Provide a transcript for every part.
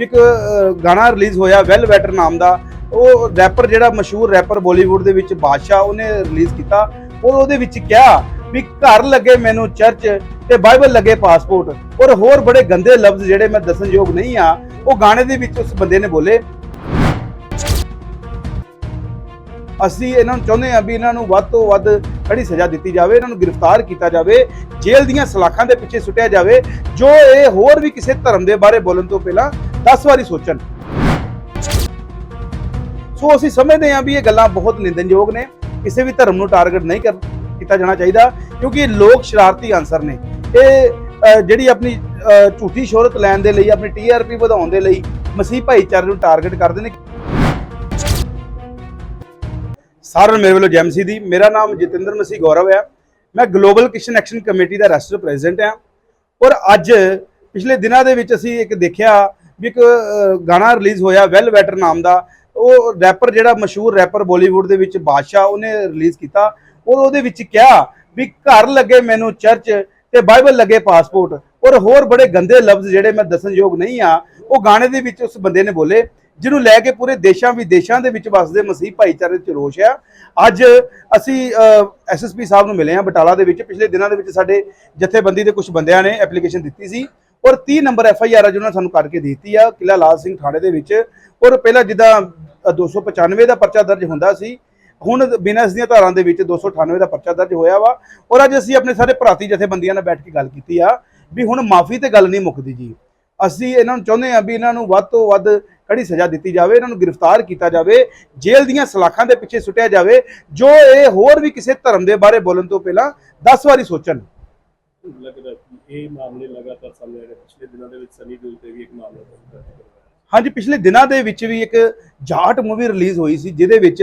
ਇੱਕ ਗਾਣਾ ਰਿਲੀਜ਼ ਹੋਇਆ ਵੈਲ ਵੈਟਰ ਨਾਮ ਦਾ। ਉਹ ਰੈਪਰ ਜਿਹੜਾ ਮਸ਼ਹੂਰ ਰੈਪਰ ਬਾਲੀਵੁੱਡ ਦੇ ਵਿੱਚ ਬਾਦਸ਼ਾਹ ਉਹਨੇ ਰਿਲੀਜ਼ ਕੀਤਾ। ਉਹ ਉਹਦੇ ਵਿੱਚ ਕਿਹਾ ਵੀ ਘਰ ਲੱਗੇ ਮੈਨੂੰ ਚਰਚ ਤੇ ਬਾਈਬਲ ਲੱਗੇ ਪਾਸਪੋਰਟ। ਔਰ ਹੋਰ ਬੜੇ ਗੰਦੇ ਲਫ਼ਜ਼ ਜਿਹੜੇ ਮੈਂ ਦੱਸਣਯੋਗ ਨਹੀਂ ਆ, ਉਹ ਗਾਣੇ ਦੇ ਵਿੱਚ ਉਸ ਬੰਦੇ ਨੇ ਬੋਲੇ। ਅਸੀਂ ਇਹਨਾਂ ਨੂੰ ਚਾਹੁੰਦੇ ਹਾਂ ਵੀ ਇਹਨਾਂ ਨੂੰ ਵੱਧ ਤੋਂ ਵੱਧ ਕੜੀ ਸਜ਼ਾ ਦਿੱਤੀ ਜਾਵੇ, ਇਹਨਾਂ ਨੂੰ ਗ੍ਰਿਫਤਾਰ ਕੀਤਾ ਜਾਵੇ, ਜੇਲ੍ਹ ਦੀਆਂ ਸਲਾਖਾਂ ਦੇ ਪਿੱਛੇ ਸੁੱਟਿਆ ਜਾਵੇ। ਜੋ ਇਹ ਹੋਰ ਵੀ ਕਿਸੇ ਧਰਮ ਦੇ ਬਾਰੇ ਬੋਲਣ ਤੋਂ ਪਹਿਲਾਂ 10 ਵਾਰੀ ਸੋਚਣ। ਸੋ ਅਸੀਂ ਸਮਝਦੇ ਹਾਂ ਵੀ ਇਹ ਗੱਲਾਂ ਬਹੁਤ ਨਿੰਦਨਯੋਗ ਨੇ। ਕਿਸੇ ਵੀ ਧਰਮ ਨੂੰ ਟਾਰਗੇਟ ਨਹੀਂ ਕਰ ਕੀਤਾ ਜਾਣਾ ਚਾਹੀਦਾ, ਕਿਉਂਕਿ ਲੋਕ ਸ਼ਰਾਰਤੀ ਅਨਸਰ ਨੇ। ਇਹ ਜਿਹੜੀ ਆਪਣੀ ਝੂਠੀ ਸ਼ੋਹਰਤ ਲੈਣ ਦੇ ਲਈ, ਆਪਣੀ ਟੀਆਰਪੀ ਵਧਾਉਣ ਦੇ ਲਈ ਮਸੀਹ ਭਾਈਚਾਰੇ ਨੂੰ ਟਾਰਗੇਟ ਕਰਦੇ ਨੇ। ਸਾਰਿਆਂ ਮੇਰੇ ਵੱਲੋਂ ਜੈਮਸੀ ਦੀ। ਮੇਰਾ ਨਾਮ ਜਤਿੰਦਰ ਮਸੀਹ ਗੌਰਵ ਹੈ। ਮੈਂ ਗਲੋਬਲ ਕ੍ਰਿਸਚਨ ਐਕਸ਼ਨ ਕਮੇਟੀ ਦਾ ਰੈਸਟਰ ਪ੍ਰੈਜ਼ੀਡੈਂਟ ਹਾਂ। ਔਰ ਅੱਜ ਪਿਛਲੇ ਦਿਨਾਂ ਦੇ ਵਿੱਚ ਅਸੀਂ ਇੱਕ ਦੇਖਿਆ ਵੀ ਇੱਕ ਗਾਣਾ ਰਿਲੀਜ਼ ਹੋਇਆ ਵੈਲ ਵੈਟਰ ਨਾਮ ਦਾ। ਉਹ ਰੈਪਰ ਜਿਹੜਾ ਮਸ਼ਹੂਰ ਰੈਪਰ ਬਾਲੀਵੁੱਡ ਦੇ ਵਿੱਚ ਬਾਦਸ਼ਾਹ ਉਹਨੇ ਰਿਲੀਜ਼ ਕੀਤਾ। ਔਰ ਉਹਦੇ ਵਿੱਚ ਕਿਹਾ ਵੀ ਘਰ ਲੱਗੇ ਮੈਨੂੰ ਚਰਚ ਤੇ ਬਾਈਬਲ ਲੱਗੇ ਪਾਸਪੋਰਟ। ਔਰ ਹੋਰ ਬੜੇ ਗੰਦੇ ਲਫ਼ਜ਼ ਜਿਹੜੇ ਮੈਂ ਦੱਸਣਯੋਗ ਨਹੀਂ ਆ, ਉਹ ਗਾਣੇ ਦੇ ਵਿੱਚ ਉਸ ਬੰਦੇ ਨੇ ਬੋਲੇ, ਜਿਹਨੂੰ ਲੈ ਕੇ ਪੂਰੇ ਦੇਸ਼ਾਂ ਵਿਦੇਸ਼ਾਂ ਦੇ ਵਿੱਚ ਵਸਦੇ ਮਸੀਹ ਭਾਈਚਾਰੇ 'ਚ ਰੋਸ਼ ਆ। ਅੱਜ ਅਸੀਂ ਐਸਐਸਪੀ ਸਾਹਿਬ ਨੂੰ ਮਿਲੇ ਆ ਬਟਾਲਾ ਦੇ ਵਿੱਚ। ਪਿਛਲੇ ਦਿਨਾਂ ਦੇ ਵਿੱਚ ਸਾਡੇ ਜਥੇਬੰਦੀ ਦੇ ਕੁਝ ਬੰਦਿਆਂ ਨੇ ਐਪਲੀਕੇਸ਼ਨ ਦਿੱਤੀ ਸੀ। ਔਰ 30 ਨੰਬਰ ਐੱਫ ਆਈ ਆਰ ਜਿਹਨਾਂ ਨੇ ਸਾਨੂੰ ਕਰਕੇ ਦਿੱਤੀ ਆ ਕਿਲਾ ਲਾਲ ਸਿੰਘ ਥਾਣੇ ਦੇ ਵਿੱਚ। ਔਰ ਪਹਿਲਾਂ ਜਿੱਦਾਂ ਅ, 295 ਦਾ ਪਰਚਾ ਦਰਜ ਹੁੰਦਾ ਸੀ ਹੁਣ ਬਿਨਾਂ ਦੀਆਂ ਧਾਰਾਂ ਦੇ ਵਿੱਚ 298 ਦਾ ਪਰਚਾ ਦਰਜ ਹੋਇਆ ਵਾ। ਔਰ ਅੱਜ ਅਸੀਂ ਆਪਣੇ ਸਾਰੇ ਭਰਾਤੀ ਜਥੇਬੰਦੀਆਂ ਨਾਲ ਬੈਠ ਕੇ ਗੱਲ ਕੀਤੀ ਆ ਵੀ ਹੁਣ ਮਾਫੀ ਤੇ ਗੱਲ ਨਹੀਂ ਮੁੱਕਦੀ ਜੀ। ਅਸੀਂ ਇਹਨਾਂ ਨੂੰ ਚਾਹੁੰਦੇ ਹਾਂ ਵੀ ਇਹਨਾਂ ਨੂੰ ਵੱਧ ਤੋਂ ਵੱਧ ਕੜੀ ਸਜ਼ਾ ਦਿੱਤੀ ਜਾਵੇ ਇਹਨਾਂ ਨੂੰ ਗ੍ਰਿਫਤਾਰ ਕੀਤਾ ਜਾਵੇ ਜੇਲ੍ਹ ਦੀਆਂ ਸਲਾਖਾਂ ਦੇ ਪਿੱਛੇ ਸੁੱਟਿਆ ਜਾਵੇ ਜੋ ਇਹ ਹੋਰ ਵੀ ਕਿਸੇ ਧਰਮ ਦੇ ਬਾਰੇ ਬੋਲਣ ਤੋਂ ਪਹਿਲਾਂ 10 ਵਾਰੀ ਸੋਚਣ। ਲੱਗਦਾ ਇਹ ਮਾਮਲੇ ਲਗਾਤਾਰ ਸਾਹਮਣੇ ਆ ਰਹੇ ਪਿਛਲੇ ਦਿਨਾਂ ਦੇ ਵਿੱਚ ਸਨੀ ਦਿਓਲ ਤੇ ਵੀ ਇੱਕ ਮਾਮਲਾ ਦਰਜ ਕਰਵਾਇਆ ਹਾਂਜੀ, ਪਿਛਲੇ ਦਿਨਾਂ ਦੇ ਵਿੱਚ ਵੀ ਇੱਕ ਜਾਟ ਮੂਵੀ ਰਿਲੀਜ਼ ਹੋਈ ਸੀ, ਜਿਹਦੇ ਵਿੱਚ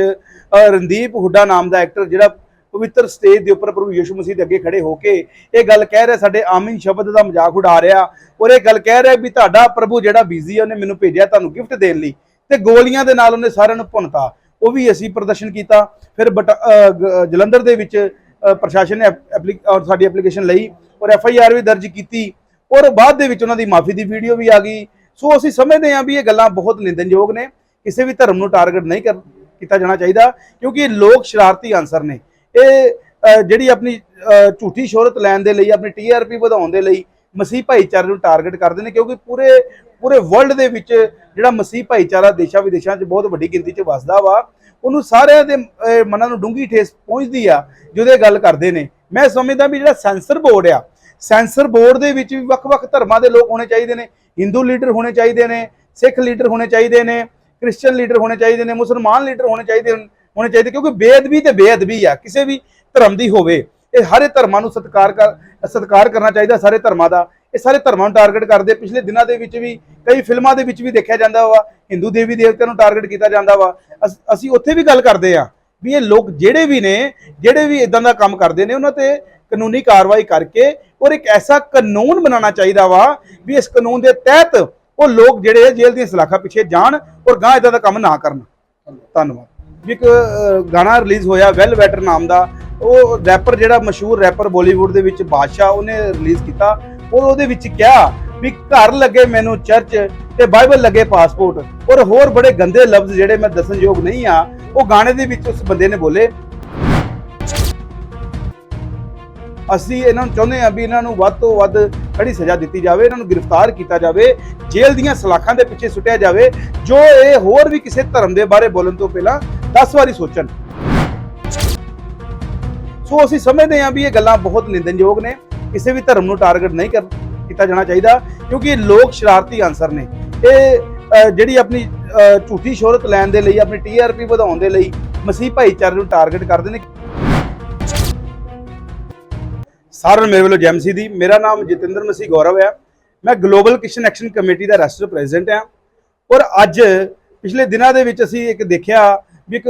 ਰਣਦੀਪ ਹੁੱਡਾ ਨਾਮ ਦਾ ਐਕਟਰ ਜਿਹੜਾ ਪਵਿੱਤਰ ਸਟੇਜ ਦੇ ਉੱਪਰ ਪ੍ਰਭੂ ਯਿਸੂ ਮਸੀਹ ਦੇ ਅੱਗੇ ਖੜੇ ਹੋ ਕੇ ਇਹ ਗੱਲ ਕਹਿ ਰਿਹਾ, ਸਾਡੇ ਆਮੀਨ ਸ਼ਬਦ ਦਾ ਮਜ਼ਾਕ ਉਡਾ ਰਿਹਾ ਔਰ ਇਹ ਗੱਲ ਕਹਿ ਰਿਹਾ ਵੀ ਤੁਹਾਡਾ ਪ੍ਰਭੂ ਜਿਹੜਾ ਬਿਜ਼ੀ ਹੈ ਉਹਨੇ ਮੈਨੂੰ ਭੇਜਿਆ ਤੁਹਾਨੂੰ ਗਿਫਟ ਦੇਣ ਲਈ ਤੇ ਗੋਲੀਆਂ ਦੇ ਨਾਲ ਉਹਨੇ ਸਾਰਿਆਂ ਨੂੰ ਭੁੰਨਤਾ। ਉਹ ਵੀ ਅਸੀਂ ਪ੍ਰਦਰਸ਼ਨ ਕੀਤਾ। ਫਿਰ ਬਟ- ਜਲੰਧਰ ਦੇ ਵਿੱਚ ਪ੍ਰਸ਼ਾਸਨ ਨੇ ਐਪਲੀ- ਸਾਡੀ ਐਪਲੀਕੇਸ਼ਨ ਲਈ ਔਰ ਐਫ ਆਈ ਆਰ ਵੀ ਦਰਜ ਕੀਤੀ ਔਰ ਬਾਅਦ ਦੇ ਵਿੱਚ ਉਹਨਾਂ ਦੀ ਮਾਫੀ ਦੀ ਵੀਡੀਓ ਵੀ ਆ ਗਈ। ਸੋ ਅਸੀਂ ਸਮਝਦੇ ਹਾਂ ਵੀ ਇਹ ਗੱਲਾਂ ਬਹੁਤ ਨਿੰਦਨਯੋਗ ਨੇ। ਕਿਸੇ ਵੀ ਧਰਮ ਨੂੰ ਟਾਰਗੇਟ ਨਹੀਂ ਕਰ, ਕੀਤਾ ਜਾਣਾ ਚਾਹੀਦਾ ਕਿਉਂਕਿ ਇਹ ਲੋਕ ਸ਼ਰਾਰਤੀ ਅਨਸਰ ਨੇ। ਇਹ ਜਿਹੜੀ ਆਪਣੀ ਝੂਠੀ ਸ਼ੋਹਰਤ ਲੈਣ ਦੇ ਲਈ, ਆਪਣੀ ਟੀਆਰਪੀ ਵਧਾਉਣ ਦੇ ਲਈ ਮਸੀਹ ਭਾਈਚਾਰੇ ਨੂੰ ਟਾਰਗੇਟ ਕਰਦੇ ਨੇ ਕਿਉਂਕਿ ਪੂਰੇ ਪੂਰੇ ਵਰਲਡ ਦੇ ਵਿੱਚ ਜਿਹੜਾ ਮਸੀਹ ਭਾਈਚਾਰਾ ਦੇਸ਼ਾਂ ਵਿਦੇਸ਼ਾਂ 'ਚ ਬਹੁਤ ਵੱਡੀ ਗਿਣਤੀ 'ਚ ਵੱਸਦਾ ਵਾ, ਉਹਨੂੰ ਸਾਰਿਆਂ ਦੇ ਮਨਾਂ ਨੂੰ ਡੂੰਗੀ ਠੇਸ ਪਹੁੰਚਦੀ ਆ, ਜਿਹਦੇ ਇਹ ਗੱਲ ਕਰਦੇ ਨੇ। ਮੈਂ ਸਮਝਦਾ ਵੀ ਜਿਹੜਾ ਸੈਂਸਰ ਬੋਰਡ ਆ, ਸੈਂਸਰ ਬੋਰਡ ਦੇ ਵਿੱਚ ਵੀ ਵੱਖ-ਵੱਖ ਧਰਮਾਂ ਦੇ ਲੋਕ ਹੋਣੇ ਚਾਹੀਦੇ ਨੇ ਹਿੰਦੂ ਲੀਡਰ ਹੋਣੇ ਚਾਹੀਦੇ ਨੇ ਸਿੱਖ ਲੀਡਰ ਹੋਣੇ ਚਾਹੀਦੇ ਨੇ ਕ੍ਰਿਸਚੀਅਨ ਲੀਡਰ ਹੋਣੇ ਚਾਹੀਦੇ ਨੇ ਮੁਸਲਮਾਨ ਲੀਡਰ ਹੋਣੇ ਚਾਹੀਦੇ ਹੋਣੇ ਚਾਹੀਦੇ ਕਿਉਂਕਿ ਬੇਅਦਬੀ ਤੇ ਬੇਅਦਬੀ ਆ, ਕਿਸੇ ਵੀ ਧਰਮ ਦੀ ਹੋਵੇ, ਇਹ ਸਾਰੇ ਧਰਮਾਂ ਨੂੰ ਸਤਿਕਾਰ ਕਰ, ਸਤਿਕਾਰ ਕਰਨਾ ਚਾਹੀਦਾ ਸਾਰੇ ਧਰਮਾਂ ਦਾ, ਇਹ ਸਾਰੇ ਧਰਮਾਂ ਨੂੰ ਟਾਰਗੇਟ ਕਰਦੇ ਪਿਛਲੇ ਦਿਨਾਂ ਦੇ ਵਿੱਚ ਵੀ ਕਈ ਫਿਲਮਾਂ ਦੇ ਵਿੱਚ ਵੀ ਦੇਖਿਆ ਜਾਂਦਾ ਵਾ ਹਿੰਦੂ ਦੇਵੀ ਦੇਵਤਿਆਂ ਨੂੰ ਟਾਰਗੇਟ ਕੀਤਾ ਜਾਂਦਾ ਵਾ, ਅਸ- ਅਸੀਂ ਉੱਥੇ ਵੀ ਗੱਲ ਕਰਦੇ ਆ। ਵੀ ਇਹ ਲੋਕ ਜਿਹੜੇ ਵੀ ਨੇ, ਜਿਹੜੇ ਵੀ ਇਦਾਂ ਦਾ ਕੰਮ ਕਰਦੇ ਨੇ, ਉਹਨਾਂ ਤੇ ਕਾਨੂੰਨੀ ਕਾਰਵਾਈ ਕਰਕੇ ਔਰ ਇੱਕ ਐਸਾ ਕਾਨੂੰਨ ਬਣਾਉਣਾ ਚਾਹੀਦਾ ਵਾ ਵੀ ਇਸ ਕਾਨੂੰਨ ਦੇ ਤਹਿਤ ਉਹ ਲੋਕ ਜਿਹੜੇ ਜੇਲ੍ਹ ਦੀਆਂ ਸਲਾਖਾਂ ਪਿੱਛੇ ਜਾਣ ਔਰ ਗਾਂ ਇਦਾਂ ਦਾ ਕੰਮ ਨਾ ਕਰਨ। ਧੰਨਵਾਦ। ਵੀ ਇੱਕ ਗਾਣਾ ਰਿਲੀਜ਼ ਹੋਇਆ ਵੈਲ ਵੈਟਰ ਨਾਮ ਦਾ। ਉਹ ਰੈਪਰ ਜਿਹੜਾ ਮਸ਼ਹੂਰ ਰੈਪਰ ਬਾਲੀਵੁੱਡ ਦੇ ਵਿੱਚ ਬਾਦਸ਼ਾਹ ਉਹਨੇ ਰਿਲੀਜ਼ ਕੀਤਾ ਔਰ ਉਹਦੇ ਵਿੱਚ ਕਿਹਾ ਵੀ ਘਰ ਲੱਗੇ ਮੈਨੂੰ ਚਰਚ ਤੇ ਬਾਈਬਲ ਲੱਗੇ ਪਾਸਪੋਰਟ ਔਰ ਹੋਰ ਬੜੇ ਗੰਦੇ ਲਫ਼ਜ਼ ਜਿਹੜੇ ਮੈਂ ਦੱਸਣਯੋਗ ਨਹੀਂ ਆ ਉਹ ਗਾਣੇ ਦੇ ਵਿੱਚ ਉਸ ਬੰਦੇ ਨੇ ਬੋਲੇ। ਅਸੀਂ ਇਹਨਾਂ ਨੂੰ ਚਾਹੁੰਦੇ ਹਾਂ ਵੀ ਇਹਨਾਂ ਨੂੰ ਵੱਧ ਤੋਂ ਵੱਧ ਕੜੀ ਸਜ਼ਾ ਦਿੱਤੀ ਜਾਵੇ, ਇਹਨਾਂ ਨੂੰ ਗ੍ਰਿਫਤਾਰ ਕੀਤਾ ਜਾਵੇ, ਜੇਲ੍ਹ ਦੀਆਂ ਸਲਾਖਾਂ ਦੇ ਪਿੱਛੇ ਸੁੱਟਿਆ ਜਾਵੇ, ਜੋ ਇਹ ਹੋਰ ਵੀ ਕਿਸੇ ਧਰਮ ਦੇ ਬਾਰੇ ਬੋਲਣ ਤੋਂ ਪਹਿਲਾਂ 10 ਵਾਰੀ ਸੋਚਣ। ਸੋ ਅਸੀਂ ਸਮਝਦੇ ਹਾਂ ਵੀ ਇਹ ਗੱਲਾਂ ਬਹੁਤ ਨਿੰਦਨਯੋਗ ਨੇ, ਕਿਸੇ ਵੀ ਧਰਮ ਨੂੰ ਟਾਰਗੇਟ ਨਹੀਂ ਕਰ ਕੀਤਾ ਜਾਣਾ ਚਾਹੀਦਾ, ਕਿਉਂਕਿ ਲੋਕ ਸ਼ਰਾਰਤੀ ਅਨਸਰ ਨੇ। ਇਹ ਜਿਹੜੀ ਆਪਣੀ ਝੂਠੀ ਸ਼ੋਹਰਤ ਲੈਣ ਦੇ ਲਈ, ਆਪਣੀ ਟੀਆਰਪੀ ਵਧਾਉਣ ਦੇ ਲਈ ਮਸੀਹ ਭਾਈਚਾਰੇ ਨੂੰ ਟਾਰਗੇਟ ਕਰਦੇ ਨੇ। ਸਾਰਿਆਂ ਨੂੰ ਮੇਰੇ ਵੱਲੋਂ ਜੈਮਸੀ ਦੀ। ਮੇਰਾ ਨਾਮ ਜਤਿੰਦਰ ਮਸੀਹ ਗੌਰਵ ਹੈ। ਮੈਂ ਗਲੋਬਲ ਕ੍ਰਿਸਚਨ ਐਕਸ਼ਨ ਕਮੇਟੀ ਦਾ ਰੈਸਟਰ ਪ੍ਰੈਜ਼ੀਡੈਂਟ ਹਾਂ। ਔਰ ਅੱਜ ਪਿਛਲੇ ਦਿਨਾਂ ਦੇ ਵਿੱਚ ਅਸੀਂ ਇੱਕ ਦੇਖਿਆ ਵੀ ਇੱਕ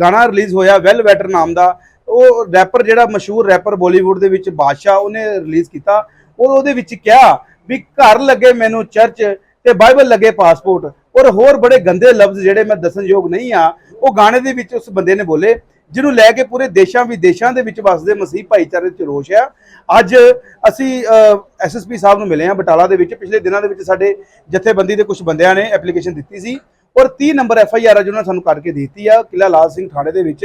ਗਾਣਾ ਰਿਲੀਜ਼ ਹੋਇਆ ਵੈਲ ਵੈਟਰ ਨਾਮ ਦਾ। ਉਹ ਰੈਪਰ ਜਿਹੜਾ ਮਸ਼ਹੂਰ ਰੈਪਰ ਬਾਲੀਵੁੱਡ ਦੇ ਵਿੱਚ ਬਾਦਸ਼ਾਹ, ਉਹਨੇ ਰਿਲੀਜ਼ ਕੀਤਾ। ਔਰ ਉਹਦੇ ਵਿੱਚ ਕਿਹਾ ਵੀ ਘਰ ਲੱਗੇ ਮੈਨੂੰ ਚਰਚ ਤੇ ਬਾਈਬਲ ਲੱਗੇ ਪਾਸਪੋਰਟ। ਔਰ ਹੋਰ ਬੜੇ ਗੰਦੇ ਲਫ਼ਜ਼ ਜਿਹੜੇ ਮੈਂ ਦੱਸਣਯੋਗ ਨਹੀਂ ਆ ਉਹ ਗਾਣੇ ਦੇ ਵਿੱਚ ਉਸ ਬੰਦੇ ਨੇ ਬੋਲੇ ਜਿਹਨੂੰ ਲੈ ਕੇ ਪੂਰੇ ਦੇਸ਼ਾਂ ਵਿਦੇਸ਼ਾਂ ਦੇ ਵਿੱਚ ਵਸਦੇ ਮਸੀਹ ਭਾਈਚਾਰੇ 'ਚ ਰੋਸ਼ ਆ। ਅੱਜ ਅਸੀਂ ਐਸਐਸਪੀ ਸਾਹਿਬ ਨੂੰ ਮਿਲੇ ਆ ਬਟਾਲਾ ਦੇ ਵਿੱਚ। ਪਿਛਲੇ ਦਿਨਾਂ ਦੇ ਵਿੱਚ ਸਾਡੇ ਜਥੇਬੰਦੀ ਦੇ ਕੁਝ ਬੰਦਿਆਂ ਨੇ ਐਪਲੀਕੇਸ਼ਨ ਦਿੱਤੀ ਸੀ। ਔਰ 30 ਨੰਬਰ ਐਫ ਆਈ ਆਰ ਆ ਜਿਹਨਾਂ ਨੇ ਸਾਨੂੰ ਕਰਕੇ ਦਿੱਤੀ ਆ ਕਿਲਾ ਲਾਲ ਸਿੰਘ ਥਾਣੇ ਦੇ ਵਿੱਚ।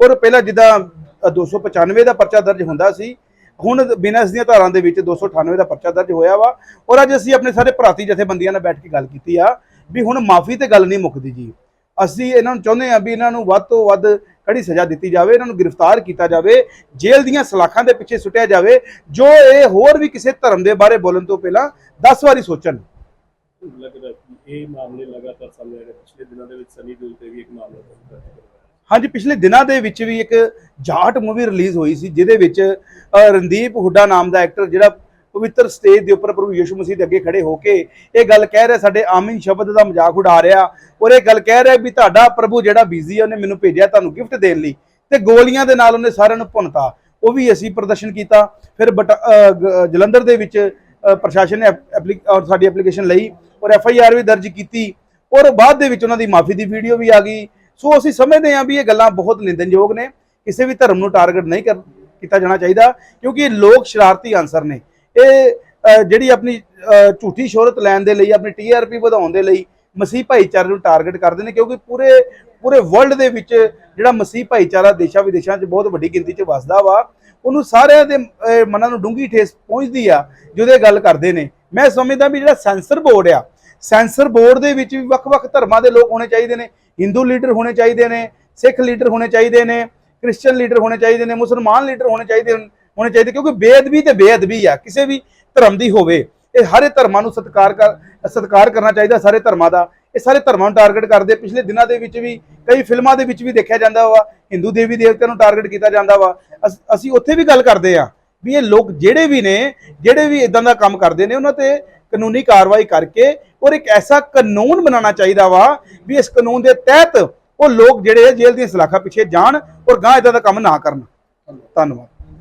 ਔਰ ਪਹਿਲਾਂ ਜਿੱਦਾਂ ਅ, 295 ਦਾ ਪਰਚਾ ਦਰਜ ਹੁੰਦਾ ਸੀ ਹੁਣ ਬਿਨਾਂ ਦੀਆਂ ਧਾਰਾਂ ਦੇ ਵਿੱਚ 298 ਦਾ ਪਰਚਾ ਦਰਜ ਹੋਇਆ ਵਾ। ਔਰ ਅੱਜ ਅਸੀਂ ਆਪਣੇ ਸਾਰੇ ਭਰਾਤੀ ਜਥੇਬੰਦੀਆਂ ਨਾਲ ਬੈਠ ਕੇ ਗੱਲ ਕੀਤੀ ਆ ਵੀ ਹੁਣ ਮਾਫੀ ਤੇ ਗੱਲ ਨਹੀਂ ਮੁੱਕਦੀ ਜੀ। ਅਸੀਂ ਇਹਨਾਂ ਨੂੰ ਚਾਹੁੰਦੇ ਆ ਵੀ ਇਹਨਾਂ ਨੂੰ ਵੱਧ ਤੋਂ ਵੱਧ ਕੜੀ ਸਜ਼ਾ ਦਿੱਤੀ ਜਾਵੇ, ਇਹਨਾਂ ਨੂੰ ਗ੍ਰਿਫਤਾਰ ਕੀਤਾ ਜਾਵੇ, ਜੇਲ੍ਹ ਦੀਆਂ ਸਲਾਖਾਂ ਦੇ ਪਿੱਛੇ ਸੁੱਟਿਆ ਜਾਵੇ, ਜੋ ਇਹ ਹੋਰ ਵੀ ਕਿਸੇ ਧਰਮ ਦੇ ਬਾਰੇ ਬੋਲਣ ਤੋਂ ਪਹਿਲਾਂ 10 ਵਾਰੀ ਸੋਚਣ। ਲੱਗਦਾ ਇਹ ਮਾਮਲੇ ਲਗਾਤਾਰ ਸਾਹਮਣੇ ਆ ਰਹੇ ਪਿਛਲੇ ਦਿਨਾਂ ਦੇ ਵਿੱਚ ਸਨੀ ਦਿਓਲ ਤੇ ਵੀ ਇੱਕ ਮਾਮਲਾ ਹਾਂਜੀ, ਪਿਛਲੇ ਦਿਨਾਂ ਦੇ ਵਿੱਚ ਵੀ ਇੱਕ ਜਾਟ ਮੂਵੀ ਰਿਲੀਜ਼ ਹੋਈ ਸੀ, ਜਿਹਦੇ ਵਿੱਚ ਰਣਦੀਪ ਹੁੱਡਾ ਨਾਮ ਦਾ ਐਕਟਰ ਜਿਹੜਾ ਪਵਿੱਤਰ ਸਟੇਜ ਦੇ ਉੱਪਰ ਪ੍ਰਭੂ ਯਿਸੂ ਮਸੀਹ ਦੇ ਅੱਗੇ ਖੜੇ ਹੋ ਕੇ ਇਹ ਗੱਲ ਕਹਿ ਰਿਹਾ, ਸਾਡੇ ਆਮੀਨ ਸ਼ਬਦ ਦਾ ਮਜ਼ਾਕ ਉਡਾ ਰਿਹਾ ਔਰ ਇਹ ਗੱਲ ਕਹਿ ਰਿਹਾ ਵੀ ਤੁਹਾਡਾ ਪ੍ਰਭੂ ਜਿਹੜਾ ਬਿਜ਼ੀ ਹੈ ਉਹਨੇ ਮੈਨੂੰ ਭੇਜਿਆ ਤੁਹਾਨੂੰ ਗਿਫਟ ਦੇਣ ਲਈ ਤੇ ਗੋਲੀਆਂ ਦੇ ਨਾਲ ਉਹਨੇ ਸਾਰਿਆਂ ਨੂੰ ਭੁੰਨਤਾ। ਉਹ ਵੀ ਅਸੀਂ ਪ੍ਰਦਰਸ਼ਨ ਕੀਤਾ। ਫਿਰ ਬਟ ਜਲੰਧਰ ਦੇ ਵਿੱਚ ਪ੍ਰਸ਼ਾਸਨ ਨੇ ਐਪਲੀ, ਔਰ ਸਾਡੀ ਐਪਲੀਕੇਸ਼ਨ ਲਈ ਔਰ ਐਫ ਆਈ ਆਰ ਵੀ ਦਰਜ ਕੀਤੀ ਔਰ ਬਾਅਦ ਦੇ ਵਿੱਚ ਉਹਨਾਂ ਦੀ ਮਾਫੀ ਦੀ ਵੀਡੀਓ ਵੀ ਆ ਗਈ। ਸੋ ਅਸੀਂ ਸਮਝਦੇ ਹਾਂ ਵੀ ਇਹ ਗੱਲਾਂ ਬਹੁਤ ਨਿੰਦਨਯੋਗ ਨੇ। ਕਿਸੇ ਵੀ ਧਰਮ ਨੂੰ ਟਾਰਗੇਟ ਨਹੀਂ ਕਰ, ਕੀਤਾ ਜਾਣਾ ਚਾਹੀਦਾ, ਕਿਉਂਕਿ ਇਹ ਲੋਕ ਸ਼ਰਾਰਤੀ ਅਨਸਰ ਨੇ। ਇਹ ਜਿਹੜੀ ਆਪਣੀ ਝੂਠੀ ਸ਼ੋਹਰਤ ਲੈਣ ਦੇ ਲਈ, ਆਪਣੀ ਟੀਆਰਪੀ ਵਧਾਉਣ ਦੇ ਲਈ ਮਸੀਹ ਭਾਈਚਾਰੇ ਨੂੰ ਟਾਰਗੇਟ ਕਰਦੇ ਨੇ, ਕਿਉਂਕਿ ਪੂਰੇ ਪੂਰੇ ਵਰਲਡ ਦੇ ਵਿੱਚ ਜਿਹੜਾ ਮਸੀਹ ਭਾਈਚਾਰਾ ਦੇਸ਼ਾਂ ਵਿਦੇਸ਼ਾਂ 'ਚ ਬਹੁਤ ਵੱਡੀ ਗਿਣਤੀ 'ਚ ਵਸਦਾ ਵਾ, ਉਹਨੂੰ ਸਾਰਿਆਂ ਦੇ ਮਨਾਂ ਨੂੰ ਡੂੰਗੀ ਠੇਸ ਪਹੁੰਚਦੀ ਆ ਜਦੋਂ ਇਹ ਗੱਲ ਕਰਦੇ ਨੇ। ਮੈਂ ਸਮਝਦਾ ਵੀ ਜਿਹੜਾ ਸੈਂਸਰ ਬੋਰਡ ਆ ਸੈਂਸਰ ਬੋਰਡ ਦੇ ਵਿੱਚ ਵੀ ਵੱਖ-ਵੱਖ ਧਰਮਾਂ ਦੇ ਲੋਕ ਹੋਣੇ ਚਾਹੀਦੇ ਨੇ। ਹਿੰਦੂ ਲੀਡਰ ਹੋਣੇ ਚਾਹੀਦੇ ਨੇ, ਸਿੱਖ ਲੀਡਰ ਹੋਣੇ ਚਾਹੀਦੇ ਨੇ ਕ੍ਰਿਸਚੀਅਨ ਲੀਡਰ ਹੋਣੇ ਚਾਹੀਦੇ ਨੇ, ਮੁਸਲਮਾਨ ਲੀਡਰ ਹੋਣੇ ਚਾਹੀਦੇ ਹੋਣੇ ਚਾਹੀਦੇ, ਕਿਉਂਕਿ ਬੇਅਦਬੀ ਤੇ ਬੇਅਦਬੀ ਆ, ਕਿਸੇ ਵੀ ਧਰਮ ਦੀ ਹੋਵੇ, ਇਹ ਸਾਰੇ ਧਰਮਾਂ ਨੂੰ ਸਤਿਕਾਰ ਕਰ, ਸਤਿਕਾਰ ਕਰਨਾ ਚਾਹੀਦਾ ਸਾਰੇ ਧਰਮਾਂ ਦਾ, ਇਹ ਸਾਰੇ ਧਰਮਾਂ ਨੂੰ ਟਾਰਗੇਟ ਕਰਦੇ, ਪਿਛਲੇ ਦਿਨਾਂ ਦੇ ਵਿੱਚ ਵੀ, ਕਈ ਫਿਲਮਾਂ ਦੇ ਵਿੱਚ ਵੀ ਦੇਖਿਆ ਜਾਂਦਾ ਵਾ, ਹਿੰਦੂ ਦੇਵੀ ਦੇਵਤਿਆਂ ਨੂੰ ਟਾਰਗੇਟ ਕੀਤਾ ਜਾਂਦਾ ਵਾ, ਅਸ- ਅਸੀਂ ਉੱਥੇ ਵੀ ਗੱਲ ਕਰਦੇ ਆ, ਵੀ ਇਹ ਲੋਕ ਜਿਹੜੇ ਵੀ ਨੇ, ਜਿਹੜੇ ਵੀ ਇਦਾਂ ਦਾ ਕੰਮ ਕਰਦੇ ਨੇ, ਉਹਨਾਂ ਤੇ ਕਾਨੂੰਨੀ ਕਾਰਵਾਈ ਕਰਕੇ ਔਰ ਇੱਕ ਐਸਾ ਕਾਨੂੰਨ ਬਣਾਉਣਾ ਚਾਹੀਦਾ ਵਾ ਵੀ ਇਸ ਕਾਨੂੰਨ ਦੇ ਤਹਿਤ ਉਹ ਲੋਕ ਜਿਹੜੇ ਜੇਲ੍ਹ ਦੀਆਂ ਸਲਾਖਾਂ ਪਿੱਛੇ ਜਾਣ ਔਰ ਗਾਂ ਇਦਾਂ ਦਾ ਕੰਮ ਨਾ ਕਰਨ। ਧੰਨਵਾਦ।